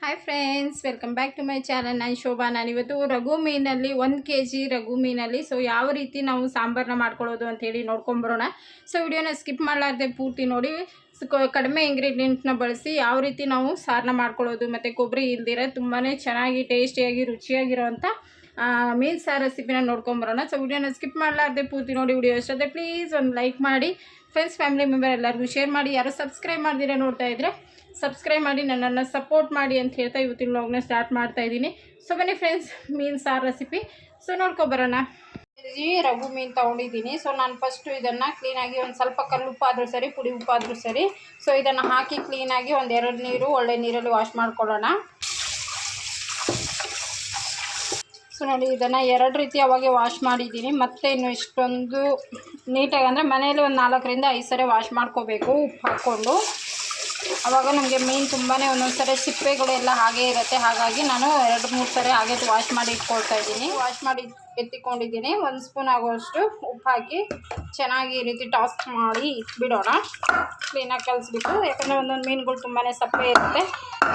Hi friends welcome back to my channel ನಾನು ಶೋಭಾ. ನಾನು ಇವತ್ತು ರಘು ಮೀನಲ್ಲಿ ಒಂದು ಕೆ ಜಿ ರಘು ಮೀನಲ್ಲಿ. ಸೊ ಯಾವ ರೀತಿ ನಾವು ಸಾಂಬಾರನ್ನ ಮಾಡ್ಕೊಳ್ಳೋದು ಅಂತೇಳಿ ನೋಡ್ಕೊಂಬರೋಣ ಸೊ ವಿಡಿಯೋನ ಸ್ಕಿಪ್ ಮಾಡಲಾರ್ದೆ ಪೂರ್ತಿ ನೋಡಿ. ಕಡಿಮೆ ಇಂಗ್ರೀಡಿಯೆಂಟ್ನ ಬಳಸಿ ಯಾವ ರೀತಿ ನಾವು ಸಾರನ್ನ ಮಾಡ್ಕೊಳ್ಳೋದು ಮತ್ತು ಕೊಬ್ಬರಿ ಇಲ್ದಿರ ತುಂಬಾ ಚೆನ್ನಾಗಿ ಟೇಸ್ಟಿಯಾಗಿ ರುಚಿಯಾಗಿರೋವಂಥ ಮೀನು ಸಾರು ರೆಸಿಪಿನ ನೋಡ್ಕೊಂಬರೋಣ ಸೊ ವಿಡಿಯೋನ ಸ್ಕಿಪ್ ಮಾಡಲಾರ್ದೆ ಪೂರ್ತಿ ನೋಡಿ. ವಿಡಿಯೋ ಅಷ್ಟೇ ಪ್ಲೀಸ್ ಒಂದು ಲೈಕ್ ಮಾಡಿ. ಫ್ರೆಂಡ್ಸ್ ಫ್ಯಾಮಿಲಿ ಮೆಂಬರ್ ಎಲ್ಲರಿಗೂ ಶೇರ್ ಮಾಡಿ. ಯಾರು ಸಬ್ಸ್ಕ್ರೈಬ್ ಮಾಡಿದಿರ ನೋಡ್ತಾ ಇದ್ದರೆ ಸಬ್ಸ್ಕ್ರೈಬ್ ಮಾಡಿ, ನನ್ನನ್ನು ಸಪೋರ್ಟ್ ಮಾಡಿ ಅಂತ ಹೇಳ್ತಾ ಇವತ್ತಿನ ವ್ಲಾಗ್ನ ಸ್ಟಾರ್ಟ್ ಮಾಡ್ತಾ ಇದ್ದೀನಿ. ಸೊ ಬನ್ನಿ ಫ್ರೆಂಡ್ಸ್ ಮೀನು ಸಾರು ರೆಸಿಪಿ ಸೊ ನೋಡ್ಕೊಬರೋಣ ರಘು ಮೀನು ತೊಗೊಂಡಿದ್ದೀನಿ. ಸೊ ನಾನು ಫಸ್ಟು ಇದನ್ನು ಕ್ಲೀನಾಗಿ ಒಂದು ಸ್ವಲ್ಪ ಕಲ್ಲು ಉಪ್ಪಾದರೂ ಸರಿ, ಪುಡಿ ಉಪ್ಪಾದರೂ ಸರಿ. ಸೊ ಇದನ್ನು ಹಾಕಿ ಕ್ಲೀನಾಗಿ ಒಂದು ಎರಡು ನೀರು ಒಳ್ಳೆ ನೀರಲ್ಲಿ ವಾಶ್ ಮಾಡ್ಕೊಳ್ಳೋಣ. ಸೊ ನೋಡಿ, ಇದನ್ನು ಎರಡು ರೀತಿ ಅವಾಗೆ ವಾಶ್ ಮಾಡಿದ್ದೀನಿ. ಮತ್ತೆ ಇನ್ನು ಇಷ್ಟೊಂದು ನೀಟಾಗಿ ಅಂದರೆ ಮನೆಯಲ್ಲಿ ಒಂದು ನಾಲ್ಕರಿಂದ ಐದು ಸರಿ ವಾಶ್ ಮಾಡ್ಕೋಬೇಕು, ಉಪ್ಪು ಹಾಕ್ಕೊಂಡು. ಆವಾಗ ನಮಗೆ ಮೀನು ತುಂಬಾ ಒಂದೊಂದು ಸರಿ ಸಿಪ್ಪೆಗಳು ಎಲ್ಲ ಹಾಗೇ ಇರುತ್ತೆ. ಹಾಗಾಗಿ ನಾನು ಎರಡು ಮೂರು ಸರಿ ಹಾಗೆ ವಾಶ್ ಮಾಡಿ ಇಟ್ಕೊಳ್ತಾ ಇದ್ದೀನಿ. ವಾಶ್ ಮಾಡಿ ಎತ್ತಿಕೊಂಡಿದ್ದೀನಿ. ಒಂದು ಸ್ಪೂನ್ ಆಗುವಷ್ಟು ಉಪ್ಪು ಹಾಕಿ ಚೆನ್ನಾಗಿ ಈ ರೀತಿ ಟಾಸ್ ಮಾಡಿ ಇಟ್ಬಿಡೋಣ. ಕ್ಲೀನಾಗಿ ಕಲಿಸ್ಬಿಟ್ಟು. ಯಾಕಂದರೆ ಒಂದೊಂದು ಮೀನುಗಳು ತುಂಬಾ ಸಪ್ಪೆ ಇರುತ್ತೆ.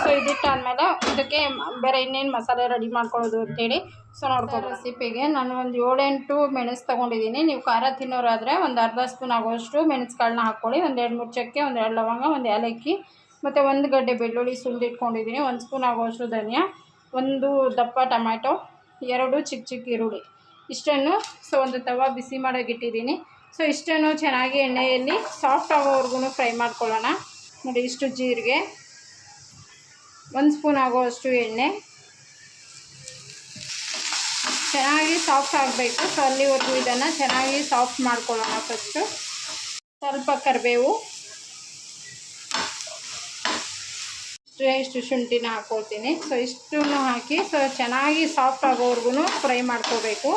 ಸೊ ಇದಿಟ್ಟಾದ್ಮೇಲೆ ಇದಕ್ಕೆ ಬೇರೆ ಇನ್ನೇನು ಮಸಾಲೆ ರೆಡಿ ಮಾಡ್ಕೊಳ್ಳೋದು ಅಂತೇಳಿ. ಸೊ ನೋಡ್ಕೊಳ್ಳಿ ರೆಸಿಪಿಗೆ ನಾನು ಒಂದು ಏಳೆಂಟು ಮೆಣಸು ತೊಗೊಂಡಿದ್ದೀನಿ. ನೀವು ಖಾರ ತಿನ್ನೋರಾದರೆ ಒಂದು ಅರ್ಧ ಸ್ಪೂನ್ ಆಗುವಷ್ಟು ಮೆಣಸುಗಳನ್ನ ಹಾಕ್ಕೊಳ್ಳಿ. ಒಂದು ಎರಡು ಮೂರು ಚಕ್ಕೆ ಒಂದು ಎರಡು ಲವಂಗ ಒಂದು ಏಲಕ್ಕಿ ಮತ್ತು ಒಂದು ಗಡ್ಡೆ ಬೆಳ್ಳುಳ್ಳಿ ಸುಲಿದಿಟ್ಕೊಂಡಿದ್ದೀನಿ ಒಂದು ಸ್ಪೂನ್ ಆಗೋಷ್ಟು ಧನಿಯಾ ಒಂದು ದಪ್ಪ ಟೊಮ್ಯಾಟೊ ಎರಡು ಚಿಕ್ಕ ಚಿಕ್ಕ ಈರುಳ್ಳಿ. ಇಷ್ಟನ್ನು ಸೊ ಒಂದು ತವ ಬಿಸಿ ಮಾಡೋಕ್ಕಿಟ್ಟಿದ್ದೀನಿ ಸೊ ಇಷ್ಟನ್ನು ಚೆನ್ನಾಗಿ ಎಣ್ಣೆಯಲ್ಲಿ ಸಾಫ್ಟ್ ಆಗೋವರೆಗೂ ಫ್ರೈ ಮಾಡ್ಕೊಳ್ಳೋಣ. ನೋಡಿ ಇಷ್ಟು ಜೀರಿಗೆ. ಒಂದು ಸ್ಪೂನ್ ಆಗುವಷ್ಟು ಎಣ್ಣೆ. ಚೆನ್ನಾಗಿ ಸಾಫ್ಟ್ ಆಗಬೇಕು. ಸೊ ಅಲ್ಲಿವರೆಗೂ ಇದನ್ನು ಚೆನ್ನಾಗಿ ಸಾಫ್ಟ್ ಮಾಡ್ಕೊಳ್ಳೋಣ ಫಸ್ಟು ಸ್ವಲ್ಪ ಕರಿಬೇವು. ಇಷ್ಟು ಶುಂಠಿನ ಹಾಕ್ಕೊಳ್ತೀನಿ ಸೊ ಇಷ್ಟನ್ನು ಹಾಕಿ ಸೊ ಚೆನ್ನಾಗಿ ಸಾಫ್ಟ್ ಆಗೋವರೆಗೂ ಫ್ರೈ ಮಾಡ್ಕೋಬೇಕು.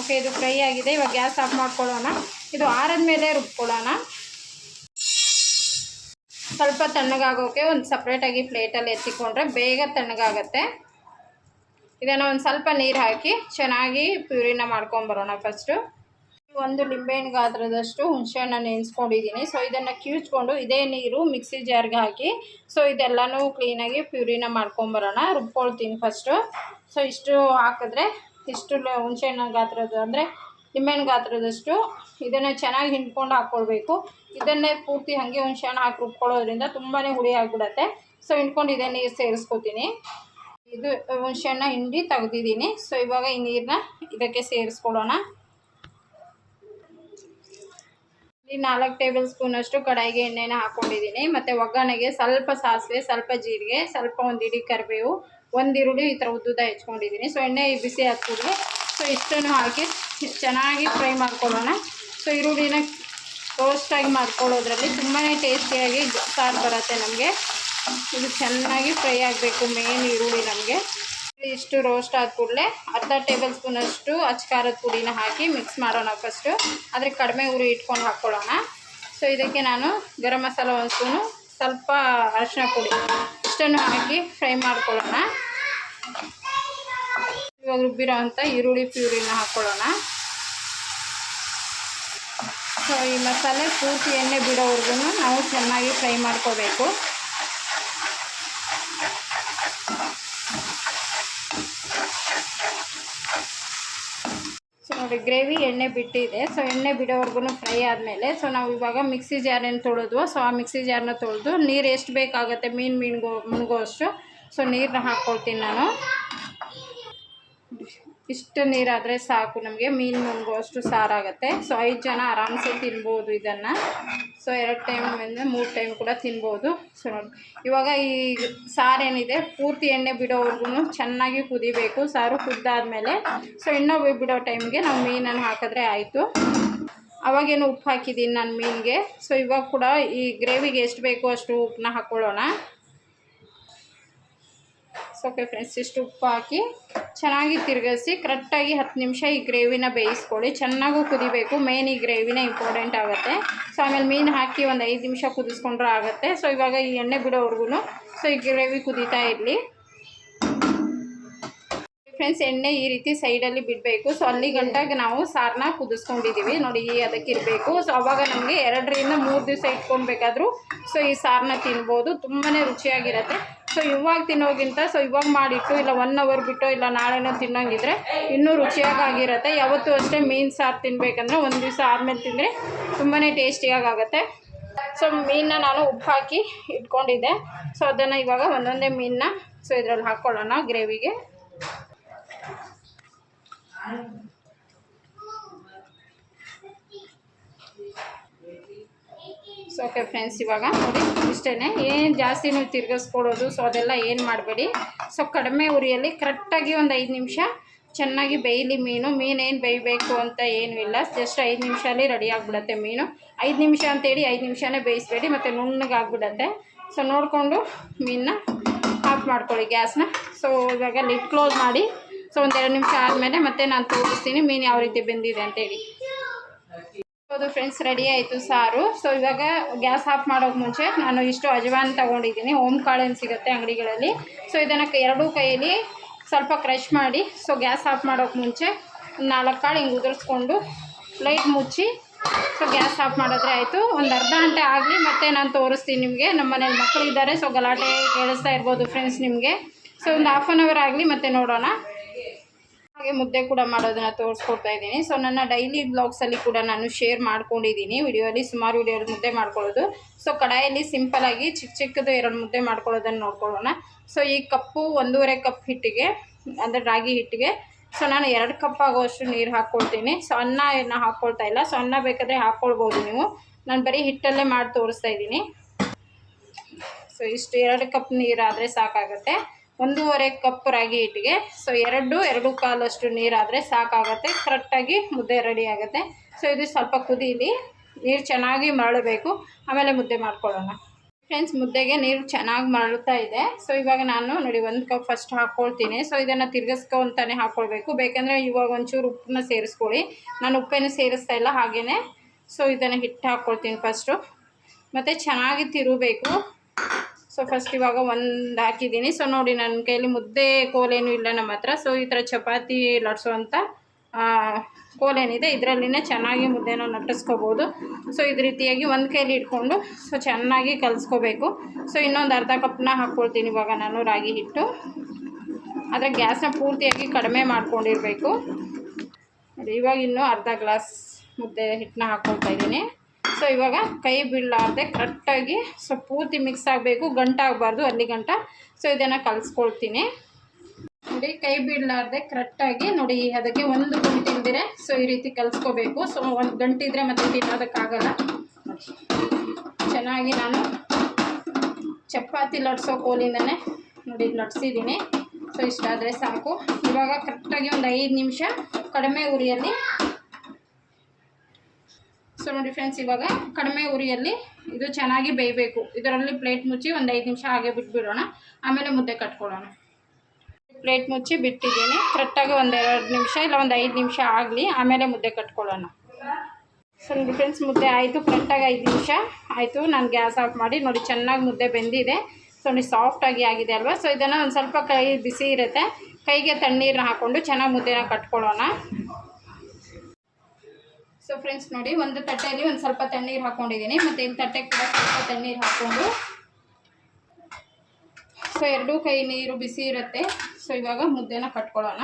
ಓಕೆ ಇದು ಫ್ರೈ ಆಗಿದೆ. ಇವಾಗ ಗ್ಯಾಸ್ ಆಫ್ ಮಾಡ್ಕೊಳ್ಳೋಣ. ಇದು ಆರದ ಮೇಲೆ ರುಬ್ಕೊಳ್ಳೋಣ. ಸ್ವಲ್ಪ ತಣ್ಣಗಾಗೋಕೆ ಒಂದು ಸಪ್ರೇಟಾಗಿ ಪ್ಲೇಟಲ್ಲಿ ಎತ್ತಿಕೊಂಡ್ರೆ ಬೇಗ ತಣ್ಣಗಾಗತ್ತೆ. ಇದನ್ನು ಒಂದು ಸ್ವಲ್ಪ ನೀರು ಹಾಕಿ ಚೆನ್ನಾಗಿ ಪ್ಯೂರಿನ ಮಾಡ್ಕೊಂಬರೋಣ ಫಸ್ಟು ಒಂದು ಲಿಂಬೆಹಣ್ಣು ಗಾತ್ರದಷ್ಟು ಹುಣಸೆಹಣ್ಣು ನೆನೆಸ್ಕೊಂಡಿದ್ದೀನಿ ಸೊ ಇದನ್ನು ಕಿವುಚ್ಕೊಂಡು ಇದೇ ನೀರು ಮಿಕ್ಸಿ ಜಾರ್ಗೆ ಹಾಕಿ ಸೊ ಇದೆಲ್ಲನೂ ಕ್ಲೀನಾಗಿ ಪ್ಯೂರಿನ ಮಾಡ್ಕೊಂಬರೋಣ ರುಬ್ಕೊಳ್ತೀನಿ ಫಸ್ಟು ಸೊ ಇಷ್ಟು ಹಾಕಿದ್ರೆ, ಇಷ್ಟು ಹುಣಸೆಹಣ್ಣು ಗಾತ್ರದ ಅಂದರೆ ನಿಂಬೆಹಣ್ಣು ಗಾತ್ರದಷ್ಟು ಇದನ್ನು ಚೆನ್ನಾಗಿ ಹಿಂಡ್ಕೊಂಡು ಹಾಕ್ಕೊಳ್ಬೇಕು ಇದನ್ನೇ ಪೂರ್ತಿ ಹಾಗೆ ಹುಣಸೆಹಣ್ಣು ಹಾಕಿ ರುಬ್ಕೊಳ್ಳೋದ್ರಿಂದ ತುಂಬಾ ಹುಳಿ ಆಗಿಬಿಡತ್ತೆ. ಸೊ ಹಿಂಡ್ಕೊಂಡು ಇದೇ ನೀರು ಸೇರಿಸ್ಕೊತೀನಿ. ಇದು ಹುಣಸೆಹಣ್ಣ ಹಿಂಡಿ ತೆಗ್ದಿದ್ದೀನಿ. ಸೊ ಇವಾಗ ಈ ನೀರನ್ನ ಇದಕ್ಕೆ ಸೇರಿಸ್ಕೊಳ್ಳೋಣ. ಇಲ್ಲಿ ನಾಲ್ಕು ಟೇಬಲ್ ಸ್ಪೂನಷ್ಟು ಕಡಾಯಿಗೆ ಎಣ್ಣೆನ ಹಾಕ್ಕೊಂಡಿದ್ದೀನಿ ಮತ್ತು ಒಗ್ಗರಣೆಗೆ ಸ್ವಲ್ಪ ಸಾಸಿವೆ, ಸ್ವಲ್ಪ ಜೀರಿಗೆ, ಸ್ವಲ್ಪ ಒಂದು ಇಡೀ ಕರಿಬೇವು, ಒಂದು ಈರುಳ್ಳಿ ಈ ಥರ ಉದ್ದುದ ಹೆಚ್ಕೊಂಡಿದ್ದೀನಿ. ಸೊ ಎಣ್ಣೆ ಬಿಸಿ ಹಾಕ್ಬಿಡಿ. ಸೊ ಇಷ್ಟನ್ನು ಹಾಕಿ ಚೆನ್ನಾಗಿ ಫ್ರೈ ಮಾಡ್ಕೊಳ್ಳೋಣ. ಸೊ, ಈರುಳ್ಳಿನ ರೋಸ್ಟಾಗಿ ಮಾಡ್ಕೊಳ್ಳೋದ್ರಲ್ಲಿ ತುಂಬಾ ಟೇಸ್ಟಿಯಾಗಿ ಸಾರು ಬರುತ್ತೆ ನಮಗೆ. ಇದು ಚೆನ್ನಾಗಿ ಫ್ರೈ ಆಗಬೇಕು ಮೇನ್ ಈರುಳ್ಳಿ ನಮಗೆ. ಇಷ್ಟು ರೋಸ್ಟ್ ಆದ ಕೂಡಲೇ ಅರ್ಧ ಟೇಬಲ್ ಸ್ಪೂನಷ್ಟು ಅಚ್ಕಾರದ ಪುಡಿನ ಹಾಕಿ ಮಿಕ್ಸ್ ಮಾಡೋಣ ಫಸ್ಟು ಆದರೆ ಕಡಿಮೆ ಉರಿ ಇಟ್ಕೊಂಡು ಹಾಕ್ಕೊಳ್ಳೋಣ ಸೊ, ಇದಕ್ಕೆ ನಾನು ಗರಂ ಮಸಾಲ ಒಂದು ಸ್ಪೂನು ಸ್ವಲ್ಪ ಅರಶಿನ ಪುಡಿ ಇಷ್ಟನ್ನು ಹಾಕಿ ಫ್ರೈ ಮಾಡ್ಕೊಳ್ಳೋಣ. ಇವಾಗ ರುಬ್ಬಿರೋ ಅಂಥ ಈರುಳ್ಳಿ ಪ್ಯೂರಿನ ಹಾಕ್ಕೊಳ್ಳೋಣ ಸೊ ಈ ಮಸಾಲೆ ಪೂರ್ತಿ ಎಣ್ಣೆ ಬಿಡೋವರೆಗೂ ನಾವು ಚೆನ್ನಾಗಿ ಫ್ರೈ ಮಾಡ್ಕೋಬೇಕು. ಸೊ ನೋಡಿ, ಗ್ರೇವಿ ಎಣ್ಣೆ ಬಿಟ್ಟಿದೆ. ಸೊ ಎಣ್ಣೆ ಬಿಡೋವರೆಗೂ ಫ್ರೈ ಆದಮೇಲೆ ಸೊ ನಾವು ಇವಾಗ ಮಿಕ್ಸಿ ಜಾರೇನು ತೊಳೆದ್ವು ಸೊ ಆ ಮಿಕ್ಸಿ ಜಾರನ್ನ ತೊಳೆದು ನೀರು ಎಷ್ಟು ಬೇಕಾಗುತ್ತೆ ಮೀನು ಮೀನ್ಗೋ ಮುಳುಗೋ ಅಷ್ಟು ಸೊ ನೀರನ್ನ ಹಾಕ್ಕೊಳ್ತೀನಿ ನಾನು. ಇಷ್ಟು ನೀರಾದರೆ ಸಾಕು ನಮಗೆ. ಮೀನು ನುಂಗೋ ಅಷ್ಟು ಸಾರಾಗುತ್ತೆ. ಸೊ ಐದು ಜನ ಆರಾಮ್ಸೆ ತಿನ್ಬೋದು ಇದನ್ನು. ಸೊ ಎರಡು ಟೈಮ್ ಅಂದರೆ ಮೂರು ಟೈಮ್ ಕೂಡ ತಿನ್ಬೋದು. ಸೊ ಇವಾಗ ಈ ಸಾರೇನಿದೆ, ಪೂರ್ತಿ ಎಣ್ಣೆ ಬಿಡೋವರೆಗೂ ಚೆನ್ನಾಗಿ ಕುದಿಬೇಕು. ಸಾರು ಕುದ್ದಾದಮೇಲೆ ಸೊ ಎಣ್ಣೆ ಬಿಡೋ ಟೈಮ್ಗೆ ನಾವು ಮೀನನ್ನು ಹಾಕಿದ್ರೆ ಆಯಿತು. ಅವಾಗೇನು ಉಪ್ಪು ಹಾಕಿದ್ದೀನಿ ನಾನು ಮೀನಿಗೆ. ಸೊ ಇವಾಗ ಕೂಡ ಈ ಗ್ರೇವಿಗೆ ಎಷ್ಟು ಬೇಕೋ ಅಷ್ಟು ಉಪ್ಪನ್ನ ಹಾಕ್ಕೊಳ್ಳೋಣ ಓಕೆ ಫ್ರೆಂಡ್ಸ್ ಇಷ್ಟು ಉಪ್ಪು ಹಾಕಿ ಚೆನ್ನಾಗಿ ತಿರುಗಿಸಿ ಕರೆಕ್ಟಾಗಿ ಹತ್ತು ನಿಮಿಷ ಈ ಗ್ರೇವಿನ ಬೇಯಿಸ್ಕೊಳ್ಳಿ. ಚೆನ್ನಾಗೂ ಕುದಿಬೇಕು ಮೇನ್ ಈ ಗ್ರೇವಿನ ಇಂಪಾರ್ಟೆಂಟ್ ಆಗುತ್ತೆ. ಸೊ ಆಮೇಲೆ ಮೀನು ಹಾಕಿ ಒಂದು ಐದು ನಿಮಿಷ ಕುದಿಸ್ಕೊಂಡ್ರೆ ಆಗುತ್ತೆ. ಸೊ ಇವಾಗ ಈ ಎಣ್ಣೆ ಬಿಡೋವರೆಗೂ ಸೊ ಈ ಗ್ರೇವಿ ಕುದೀತಾ ಇರಲಿ. ಫ್ರೆಂಡ್ಸ್ ಎಣ್ಣೆ ಈ ರೀತಿ ಸೈಡಲ್ಲಿ ಬಿಡಬೇಕು. ಸೊ ಅಲ್ಲಿ ಗಂಟಾಗ ನಾವು ಸಾರನ್ನ ಕುದಿಸ್ಕೊಂಡಿದ್ದೀವಿ ನೋಡಿ ಅದಕ್ಕೆ ಇರಬೇಕು. ಸೊ ಅವಾಗ ನಮಗೆ ಎರಡರಿಂದ ಮೂರು ದಿವಸ ಇಟ್ಕೊಬೇಕಾದ್ರೂ ಸೊ ಈ ಸಾರನ್ನ ತಿನ್ಬೋದು. ತುಂಬಾ ರುಚಿಯಾಗಿರುತ್ತೆ. ಸೊ ಇವಾಗ ತಿನ್ನೋಗಿಂತ ಸೊ ಇವಾಗ ಮಾಡಿಟ್ಟು ಇಲ್ಲ ಒನ್ ಅವರ್ ಬಿಟ್ಟು ಇಲ್ಲ ನಾಳೆನೋ ತಿನ್ನೋಂಗಿದ್ರೆ ಇನ್ನೂ ರುಚಿಯಾಗಿರುತ್ತೆ ಯಾವತ್ತೂ ಅಷ್ಟೇ ಮೀನು ಸಾರು ತಿನ್ನಬೇಕಂದ್ರೆ ಒಂದು ದಿವಸ ಆದಮೇಲೆ ತಿಂದರೆ ತುಂಬಾ ಟೇಸ್ಟಿಯಾಗುತ್ತೆ ಸೊ ಮೀನನ್ನ ನಾನು ಉಪ್ಪು ಹಾಕಿ ಇಟ್ಕೊಂಡಿದ್ದೆ. ಸೊ ಅದನ್ನು ಇವಾಗ ಒಂದೊಂದೇ ಮೀನನ್ನ ಸೊ ಇದರಲ್ಲಿ ಹಾಕ್ಕೊಳ್ಳೋಣ ಗ್ರೇವಿಗೆ. ಸೊ ಓಕೆ ಫ್ರೆಂಡ್ಸ್ ಇವಾಗ. ನೋಡಿ ಇಷ್ಟೇ ಏನು ಜಾಸ್ತಿ ನೀವು ತಿರ್ಗಿಸ್ಕೊಡೋದು ಸೊ ಅದೆಲ್ಲ ಏನು ಮಾಡಬೇಡಿ. ಸೊ ಕಡಿಮೆ ಉರಿಯಲ್ಲಿ ಕರೆಕ್ಟಾಗಿ ಒಂದು ಐದು ನಿಮಿಷ ಚೆನ್ನಾಗಿ ಬೇಯಲಿ ಮೀನು. ಮೀನು ಏನು ಬೇಯಬೇಕು ಅಂತ ಏನೂ ಇಲ್ಲ. ಜಸ್ಟ್ ಐದು ನಿಮಿಷಲ್ಲಿ ರೆಡಿ ಆಗಿಬಿಡತ್ತೆ ಮೀನು. ಐದು ನಿಮಿಷ ಅಂತೇಳಿ ಐದು ನಿಮಿಷನೇ ಬೇಯಿಸ್ಬೇಡಿ, ಮತ್ತು ನುಣ್ಣಗಾಗ್ಬಿಡತ್ತೆ ಸೊ ನೋಡಿಕೊಂಡು ಮೀನನ್ನ ಆಫ್ ಮಾಡ್ಕೊಳ್ಳಿ ಗ್ಯಾಸ್ನ. ಸೊ ಇವಾಗ ಲಿಡ್ ಕ್ಲೋಸ್ ಮಾಡಿ. ಸೊ ಒಂದೆರಡು ನಿಮಿಷ ಆದಮೇಲೆ ಮತ್ತೆ ನಾನು ತೋರಿಸ್ತೀನಿ ಮೀನು ಯಾವ ರೀತಿ ಬೆಂದಿದೆ ಅಂತೇಳಿ. ಹೌದು ಫ್ರೆಂಡ್ಸ್ ರೆಡಿ ಆಯಿತು ಸಾರು. ಸೊ ಇವಾಗ ಗ್ಯಾಸ್ ಆಫ್ ಮಾಡೋಕೆ ಮುಂಚೆ ನಾನು ಇಷ್ಟು ಅಜವಾನ್ ತೊಗೊಂಡಿದ್ದೀನಿ. ಓಮ್ ಕಾಳೇನು ಸಿಗುತ್ತೆ ಅಂಗಡಿಗಳಲ್ಲಿ. ಸೊ ಇದನ್ನು ಎರಡೂ ಕೈಯಲ್ಲಿ ಸ್ವಲ್ಪ ಕ್ರಷ್ ಮಾಡಿ ಸೊ ಗ್ಯಾಸ್ ಆಫ್ ಮಾಡೋಕೆ ಮುಂಚೆ ನಾಲ್ಕು ಕಾಳು ಹಿಂಗೆ ಉದುರಿಸ್ಕೊಂಡು ಲೈಟ್ ಮುಚ್ಚಿ ಸೊ ಗ್ಯಾಸ್ ಆಫ್ ಮಾಡಿದ್ರೆ ಆಯಿತು. ಒಂದು ಅರ್ಧ ಗಂಟೆ ಆಗಲಿ ಮತ್ತೆ ನಾನು ತೋರಿಸ್ತೀನಿ ನಿಮಗೆ. ನಮ್ಮ ಮನೇಲಿ ಮಕ್ಕಳಿದ್ದಾರೆ ಸೊ ಗಲಾಟೆ ಕೇಳಿಸ್ತಾ ಇರ್ಬೋದು ಫ್ರೆಂಡ್ಸ್ ನಿಮಗೆ. ಸೊ ಒಂದು ಹಾಫ್ ಆನ್ ಅವರ್ ಆಗಲಿ ಮತ್ತೆ ನೋಡೋಣ. ಮುದ್ದೆ ಕೂಡ ಮಾಡೋದನ್ನ ತೋರಿಸ್ಕೊಡ್ತಾ ಇದ್ದೀನಿ. ಸೊ ನನ್ನ ಡೈಲಿ ಬ್ಲಾಗ್ಸಲ್ಲಿ ಕೂಡ ನಾನು ಶೇರ್ ಮಾಡ್ಕೊಂಡಿದ್ದೀನಿ. ವಿಡಿಯೋಲಿ ಸುಮಾರು ವಿಡಿಯೋಲಿ ಮುದ್ದೆ ಮಾಡ್ಕೊಳ್ಳೋದು. ಸೊ ಕಡಾಯಲ್ಲಿ ಆಗಿ ಚಿಕ್ಕ ಚಿಕ್ಕದು ಎರಡು ಮುದ್ದೆ ಮಾಡ್ಕೊಳ್ಳೋದನ್ನು ನೋಡ್ಕೊಳ್ಳೋಣ. ಸೊ ಈ ಕಪ್ಪು ಒಂದೂವರೆ ಕಪ್ ಹಿಟ್ಟಿಗೆ, ಅಂದರೆ ರಾಗಿ ಹಿಟ್ಟಿಗೆ. ಸೊ ನಾನು ಎರಡು ಕಪ್ ಆಗೋಷ್ಟು ನೀರು ಹಾಕ್ಕೊಳ್ತೀನಿ. ಸೊ ಅನ್ನ ಏನು ಹಾಕ್ಕೊಳ್ತಾ ಇಲ್ಲ. ಸೊ ಅನ್ನ ಬೇಕಾದರೆ ಹಾಕ್ಕೊಳ್ಬೋದು ನೀವು. ನಾನು ಬರೀ ಹಿಟ್ಟಲ್ಲೇ ಮಾಡಿ ತೋರಿಸ್ತಾ ಇದ್ದೀನಿ. ಸೊ ಇಷ್ಟು ಎರಡು ಕಪ್ ನೀರಾದರೆ ಸಾಕಾಗುತ್ತೆ. ಒಂದೂವರೆ ಕಪ್ ರಾಗಿ ಹಿಟ್ಟಿಗೆ. ಸೊ ಎರಡು ಎರಡು ಕಾಲಷ್ಟು ನೀರಾದರೆ ಸಾಕಾಗುತ್ತೆ. ಕರೆಕ್ಟಾಗಿ ಮುದ್ದೆ ರೆಡಿ ಆಗುತ್ತೆ. ಸೊ ಇದು ಸ್ವಲ್ಪ ಕುದೀಲಿ. ನೀರು ಚೆನ್ನಾಗಿ ಮರಳಬೇಕು. ಆಮೇಲೆ ಮುದ್ದೆ ಮಾಡ್ಕೊಳ್ಳೋಣ. ಫ್ರೆಂಡ್ಸ್ ಮುದ್ದೆಗೆ ನೀರು ಚೆನ್ನಾಗಿ ಮರಳುತ್ತಾ ಇದೆ. ಸೊ ಇವಾಗ ನಾನು ನೋಡಿ ಒಂದು ಕಪ್ ಫಸ್ಟ್ ಹಾಕ್ಕೊಳ್ತೀನಿ. ಸೊ ಇದನ್ನು ತಿರ್ಗಿಸ್ಕೊಂತಾನೆ ಹಾಕ್ಕೊಳ್ಬೇಕು. ಬೇಕೆಂದರೆ ಇವಾಗ ಒಂಚೂರು ಉಪ್ಪನ್ನ ಸೇರಿಸ್ಕೊಳ್ಳಿ. ನಾನು ಉಪ್ಪೇನು ಸೇರಿಸ್ತಾ ಇಲ್ಲ ಹಾಗೆಯೇ ಸೊ ಇದನ್ನು ಹಿಟ್ಟು ಹಾಕ್ಕೊಳ್ತೀನಿ ಫಸ್ಟು ಮತ್ತು ಚೆನ್ನಾಗಿ ತಿರುಗಬೇಕು. ಸೊ ಫಸ್ಟ್ ಇವಾಗ ಒಂದು ಹಾಕಿದ್ದೀನಿ ಸೊ ನೋಡಿ ನನ್ನ ಕೈಯಲ್ಲಿ ಮುದ್ದೆ ಕೋಲೇನು ಇಲ್ಲ ನಮ್ಮ ಹತ್ರ. ಸೊ ಈ ಥರ ಚಪಾತಿ ಲಟ್ಸೋವಂಥ ಕೋಲೇನಿದೆ. ಇದರಲ್ಲಿನೇ ಚೆನ್ನಾಗಿ ಮುದ್ದೆನ ಲಟ್ಟಿಸ್ಕೋಬೋದು ಸೊ ಇದು ರೀತಿಯಾಗಿ ಒಂದು ಕೈಯಲ್ಲಿ ಇಟ್ಕೊಂಡು ಸೊ ಚೆನ್ನಾಗಿ ಕಲಿಸ್ಕೋಬೇಕು. ಸೊ ಇನ್ನೊಂದು ಅರ್ಧ ಕಪ್ನ ಹಾಕ್ಕೊಳ್ತೀನಿ ಇವಾಗ ನಾನು ರಾಗಿ ಹಿಟ್ಟು. ಆದರೆ ಗ್ಯಾಸ್ನ ಪೂರ್ತಿಯಾಗಿ ಕಡಿಮೆ ಮಾಡ್ಕೊಂಡಿರಬೇಕು. ಇವಾಗ ಇನ್ನೂ ಅರ್ಧ ಗ್ಲಾಸ್ ಮುದ್ದೆ ಹಿಟ್ಟನ್ನ ಹಾಕ್ಕೊಳ್ತಾ ಇದ್ದೀನಿ. ಸೊ ಇವಾಗ ಕೈ ಬೀಳಲಾರ್ದೆ ಕರೆಕ್ಟಾಗಿ ಸೊ ಪೂರ್ತಿ ಮಿಕ್ಸ್ ಆಗಬೇಕು ಗಂಟಾಗಬಾರ್ದು ಅಲ್ಲಿ ಗಂಟ. ಸೊ ಇದನ್ನು ಕಲಿಸ್ಕೊಳ್ತೀನಿ. ನೋಡಿ, ಕೈ ಬೀಳಲಾರ್ದೆ ಕರೆಕ್ಟಾಗಿ ನೋಡಿ, ಅದಕ್ಕೆ ಒಂದು ಗಂಟೆ ಇಲ್ದಿರೆ ಸೊ ಈ ರೀತಿ ಕಲಿಸ್ಕೋಬೇಕು. ಸೊ ಒಂದು ಗಂಟಿದ್ರೆ ಮತ್ತೆ ತಿನ್ನೋದಕ್ಕಾಗಲ್ಲ ಚೆನ್ನಾಗಿ ನಾನು ಚಪಾತಿ ಲಟ್ಸೋ ಕೋಲಿಂದನೇ ನೋಡಿ, ಲಟ್ಸಿದ್ದೀನಿ. ಸೊ ಇಷ್ಟಾದರೆ ಸಾಕು. ಇವಾಗ ಕರೆಕ್ಟಾಗಿ ಒಂದು ಐದು ನಿಮಿಷ ಕಡಿಮೆ ಉರಿಯಲ್ಲಿ ಸೊ ನೋಡಿ ಫ್ರೆಂಡ್ಸ್ ಇವಾಗ ಕಡಿಮೆ ಉರಿಯಲ್ಲಿ ಇದು ಚೆನ್ನಾಗಿ ಬೇಯಬೇಕು. ಇದರಲ್ಲಿ ಪ್ಲೇಟ್ ಮುಚ್ಚಿ ಒಂದು ಐದು ನಿಮಿಷ ಹಾಗೆ ಬಿಟ್ಬಿಡೋಣ. ಆಮೇಲೆ ಮುದ್ದೆ ಕಟ್ಕೊಳ್ಳೋಣ. ಪ್ಲೇಟ್ ಮುಚ್ಚಿ ಬಿಟ್ಟಿದ್ದೀನಿ. ಕರೆಕ್ಟಾಗಿ ಒಂದೆರಡು ನಿಮಿಷ ಇಲ್ಲ, ಒಂದು ಐದು ನಿಮಿಷ ಆಗಲಿ, ಆಮೇಲೆ ಮುದ್ದೆ ಕಟ್ಕೊಳ್ಳೋಣ. ಸೊ ನೋಡಿ ಫ್ರೆಂಡ್ಸ್ ಮುದ್ದೆ ಆಯಿತು ಕರೆಕ್ಟಾಗಿ ಐದು ನಿಮಿಷ ಆಯಿತು. ನಾನು ಗ್ಯಾಸ್ ಆಫ್ ಮಾಡಿ, ನೋಡಿ ಚೆನ್ನಾಗಿ ಮುದ್ದೆ ಬೆಂದಿದೆ. ಸೊ ನೋಡಿ ಸಾಫ್ಟಾಗಿ ಆಗಿದೆ ಅಲ್ವಾ? ಸೊ ಇದನ್ನು ಒಂದು ಸ್ವಲ್ಪ ಕೈ ಬಿಸಿ ಇರುತ್ತೆ. ಕೈಗೆ ತಣ್ಣೀರನ್ನ ಹಾಕ್ಕೊಂಡು ಚೆನ್ನಾಗಿ ಮುದ್ದೆನ ಕಟ್ಕೊಳ್ಳೋಣ. ಸೊ ಫ್ರೆಂಡ್ಸ್ ನೋಡಿ, ಒಂದು ತಟ್ಟೆಯಲ್ಲಿ ಒಂದು ಸ್ವಲ್ಪ ತಣ್ಣೀರು ಹಾಕೊಂಡಿದ್ದೀನಿ. ಮತ್ತು ಇಲ್ಲಿ ತಟ್ಟೆಗೆ ಕೂಡ ಸ್ವಲ್ಪ ತಣ್ಣೀರು ಹಾಕ್ಕೊಂಡು ಸೊ ಎರಡೂ ಕೈ ನೀರು ಬಿಸಿ ಇರುತ್ತೆ. ಸೊ ಇವಾಗ ಮುದ್ದೆನ ಕಟ್ಕೊಳ್ಳೋಣ.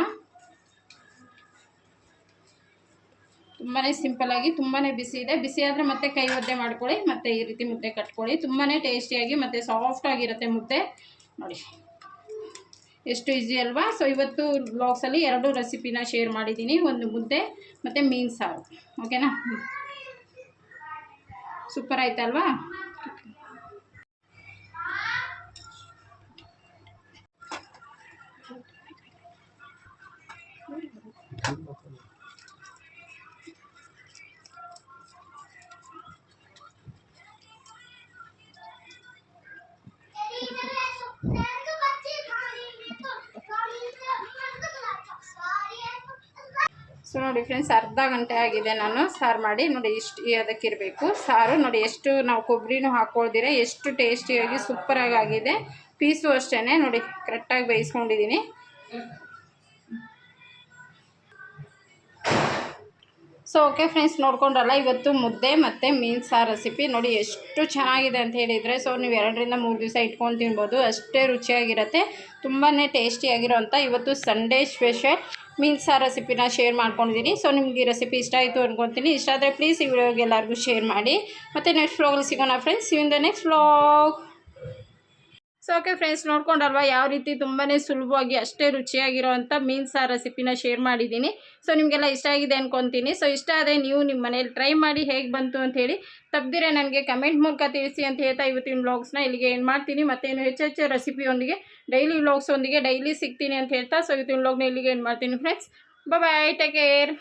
ತುಂಬಾ ಸಿಂಪಲ್ಲಾಗಿ ತುಂಬಾ ಬಿಸಿ ಇದೆ. ಬಿಸಿ ಆದರೆ ಮತ್ತೆ ಕೈ ಒದ್ದೆ ಮಾಡ್ಕೊಳ್ಳಿ, ಮತ್ತು ಈ ರೀತಿ ಮುದ್ದೆ ಕಟ್ಕೊಳ್ಳಿ. ತುಂಬಾ ಟೇಸ್ಟಿಯಾಗಿ ಮತ್ತು ಸಾಫ್ಟಾಗಿರುತ್ತೆ ಮುದ್ದೆ. ನೋಡಿ. ಎಷ್ಟು ಈಸಿ ಅಲ್ವಾ? ಸೊ ಇವತ್ತು ಬ್ಲಾಗ್ಸಲ್ಲಿ ಎರಡು ರೆಸಿಪಿನ ಶೇರ್ ಮಾಡಿದ್ದೀನಿ. ಒಂದು ಮುದ್ದೆ, ಮತ್ತು ಮೀನು ಸಾರು. ಓಕೆನಾ ಸೂಪರ್ ಆಯ್ತಲ್ವಾ ನೋಡಿ ಫ್ರೆಂಡ್ಸ್ ಅರ್ಧ ಗಂಟೆ ಆಗಿದೆ ನಾನು ಸಾರು ಮಾಡಿ. ನೋಡಿ ಇಷ್ಟು ಅದಕ್ಕಿರಬೇಕು ಸಾರು ನೋಡಿ ಎಷ್ಟು ನಾವು ಕೊಬ್ಬರಿನೂ ಹಾಕ್ಕೊಳ್ದಿರ ಎಷ್ಟು ಟೇಸ್ಟಿಯಾಗಿ ಸೂಪರಾಗಿ ಆಗಿದೆ. ಪೀಸು ಅಷ್ಟೇ ನೋಡಿ ಕರೆಕ್ಟಾಗಿ ಬೇಯಿಸ್ಕೊಂಡಿದ್ದೀನಿ. ಸೊ ಓಕೆ ಫ್ರೆಂಡ್ಸ್ ನೋಡ್ಕೊಂಡ್ರಲ್ಲ, ಇವತ್ತು ಮುದ್ದೆ ಮತ್ತು ಮೀನು ಸಾರು ರೆಸಿಪಿ ನೋಡಿ, ಎಷ್ಟು ಚೆನ್ನಾಗಿದೆ ಅಂತ ಹೇಳಿದರೆ ಸೊ ನೀವು ಎರಡರಿಂದ ಮೂರು ದಿವಸ ಇಟ್ಕೊಂಡು ತಿನ್ಬೋದು. ಅಷ್ಟೇ ರುಚಿಯಾಗಿರುತ್ತೆ ತುಂಬಾ ಟೇಸ್ಟಿಯಾಗಿರೋಂಥ ಇವತ್ತು ಸಂಡೇ ಸ್ಪೆಷಲ್ ಮೀನು ಸಾರು ರೆಸಿಪಿನ ಶೇರ್ ಮಾಡ್ಕೊಂಡಿದ್ದೀನಿ ಸೊ ನಿಮ್ಗೆ ಈ ರೆಸಿಪಿ ಇಷ್ಟ ಆಯಿತು ಅಂದ್ಕೊತೀನಿ ಇಷ್ಟ ಆದರೆ ಪ್ಲೀಸ್ ಈ ವಿಡಿಯೋಗೆ ಎಲ್ಲರಿಗೂ ಶೇರ್ ಮಾಡಿ. ಮತ್ತು ನೆಕ್ಸ್ಟ್ ವ್ಲಾಗಲ್ಲಿ ಸಿಗೋಣ friends in the next vlog so okay friends ನೋಡ್ಕೊಂಡಲ್ವಾ? ಯಾವ ರೀತಿ ತುಂಬಾ ಸುಲಭವಾಗಿ ಅಷ್ಟೇ ರುಚಿಯಾಗಿರುವಂಥ ಮೀನು ಸಾರು ರೆಸಿಪಿನ ಶೇರ್ ಮಾಡಿದ್ದೀನಿ. ಸೊ ನಿಮಗೆಲ್ಲ ಇಷ್ಟ ಆಗಿದೆ ಅಂದ್ಕೊತೀನಿ ಸೊ ಇಷ್ಟ ಆದರೆ ನೀವು ನಿಮ್ಮ ಮನೇಲಿ ಟ್ರೈ ಮಾಡಿ ಹೇಗೆ ಬಂತು ಅಂತ ಹೇಳಿ ತಪ್ಪದಿರೆ ನನಗೆ ಕಮೆಂಟ್ ಮೂಲಕ ತಿಳಿಸಿ ಅಂತ ಹೇಳ್ತಾ ಇವತ್ತಿನ ವ್ಲಾಗ್ಸ್ನ ಇಲ್ಲಿಗೆ ಏನು ಮಾಡ್ತೀನಿ. ಮತ್ತೇನು ಹೆಚ್ಚು ಹೆಚ್ಚು ರೆಸಿಪಿಯೊಂದಿಗೆ ಡೈಲಿ ವ್ಲಾಗ್ಸೊಂದಿಗೆ ಡೈಲಿ ಸಿಗ್ತೀನಿ ಅಂತ ಹೇಳ್ತಾ. ಸೊ ಇವತ್ತಿನ ವ್ಲಾಗ್ನ ಇಲ್ಲಿಗೆ ಏನು ಮಾಡ್ತೀನಿ ಫ್ರೆಂಡ್ಸ್ ಬಾಯ್ ಟೇಕ್ ಕೇರ್